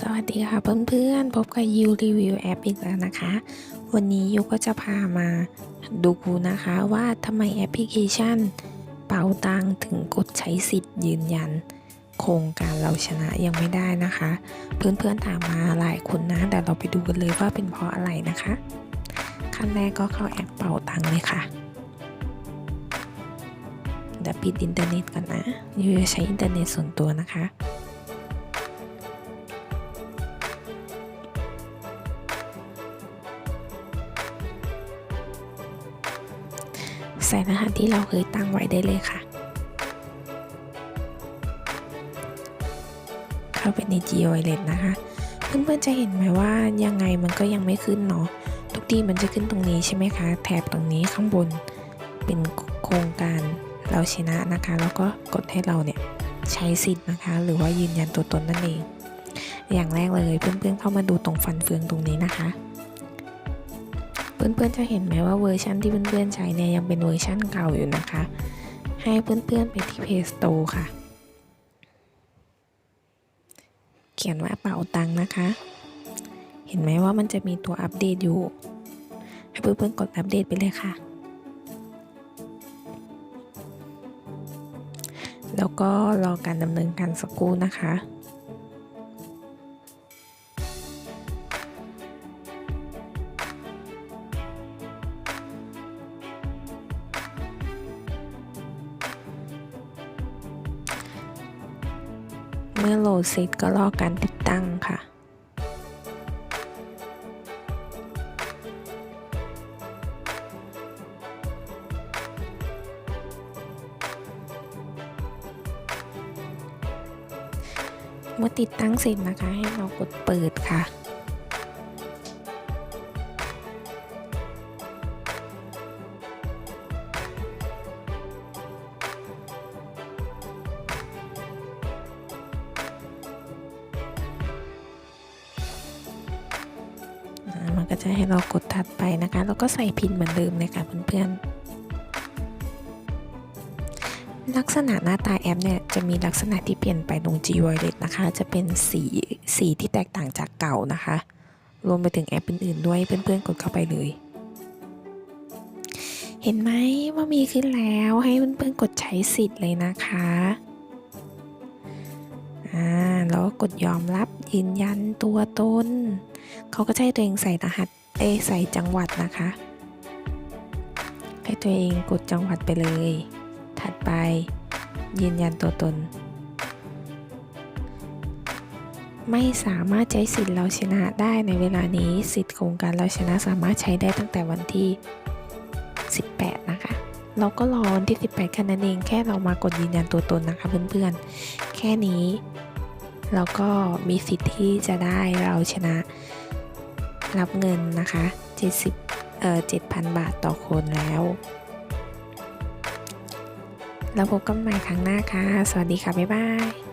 สวัสดีค่ะเพื่อนๆ พบกับยูรีวิวแอปอีกแล้วนะคะ วันนี้ยูก็จะพามาดูนะคะว่าทำไมแอปพลิเคชัน เป๋าตังถึงกดใช้สิทธิ์ยืนยัน โครงการเราชนะยังไม่ได้นะคะ เพื่อนๆถามมาหลายคนนะแต่เราไปดูกันเลยว่าเป็นเพราะอะไรนะคะ ขั้นแรกก็เข้าแอปเป๋าตังเลยค่ะเดี๋ยวปิดอินเทอร์เน็ตก่อนนะยูจะใช้อินเทอร์เน็ตส่วนตัวนะคะ ใส่รหัสที่เราเคยตั้งไว้ได้เลยค่ะ เข้าไปใน g o Wallet นะคะ เพื่อนๆจะเห็นไหมว่ายังไงมันก็ยังไม่ขึ้นเนาะ ทุกทีมันจะขึ้นตรงนี้ใช่ไหมคะ แถบตรงนี้ข้างบนเป็นโครงการเราชนะนะคะ แล้วก็กดให้เราเนี่ยใช้สิทธิ์นะคะ หรือว่ายืนยันตัวตนนั่นเอง อย่างแรกเลยเพื่อนๆเข้ามาดูตรงฟันเฟืองตรงนี้นะคะ เพื่อนๆจะเห็นไหมว่าเวอร์ชันที่เพื่อนๆใช้เนี่ยยังเป็นเวอร์ชันเก่าอยู่นะคะ ให้เพื่อนๆไปที่ Play Store ค่ะ เขียนว่าเป๋าตังนะคะ เห็นไหมว่ามันจะมีตัวอัปเดตอยู่ ให้เพื่อนๆกดอัปเดตไปเลยค่ะ แล้วก็รอการดำเนินการสักครู่นะคะ เมื่อโหลดเสร็จก็รอการติดตั้งค่ะ เมื่อติดตั้งเสร็จนะคะให้เรากดเปิดค่ะ ก็จะให้เรากดถัดไปนะคะ แล้วก็ใส่พินเหมือนเดิมเลยค่ะเพื่อนๆลักษณะหน้าตาแอปเนี่ยจะมีลักษณะที่เปลี่ยนไปตรง G Wallet นะคะ จะเป็นสีสีที่แตกต่างจากเก่านะคะ รวมไปถึงแอปอื่นๆด้วยเพื่อนๆกดเข้าไปเลย เห็นไหมว่ามีขึ้นแล้วให้เพื่อนๆกดใช้สิทธิ์เลยนะคะ ก็กดยอมรับยืนยันตัวตน เขาก็จะให้ตัวเองใส่รหัสเอใส่จังหวัดนะคะ ให้ตัวเองกดจังหวัดไปเลย ถัดไปยืนยันตัวตน ไม่สามารถใช้สิทธิ์เราชนะได้ในเวลานี้สิทธิ์โครงการเราชนะสามารถใช้ได้ตั้งแต่วันที่ 18 นะคะเราก็รอวันที่ 18แค่นั้นเอง แค่เรามากดยืนยันตัวตนนะคะเพื่อนๆ แค่นี้ เราก็มีสิทธิ์ที่จะได้เราชนะรับเงินนะคะ 70เอ่อ7,000 บาทต่อคนแล้วแล้วพบกันใหม่ครั้งหน้าค่ะ สวัสดีค่ะ บ๊ายบาย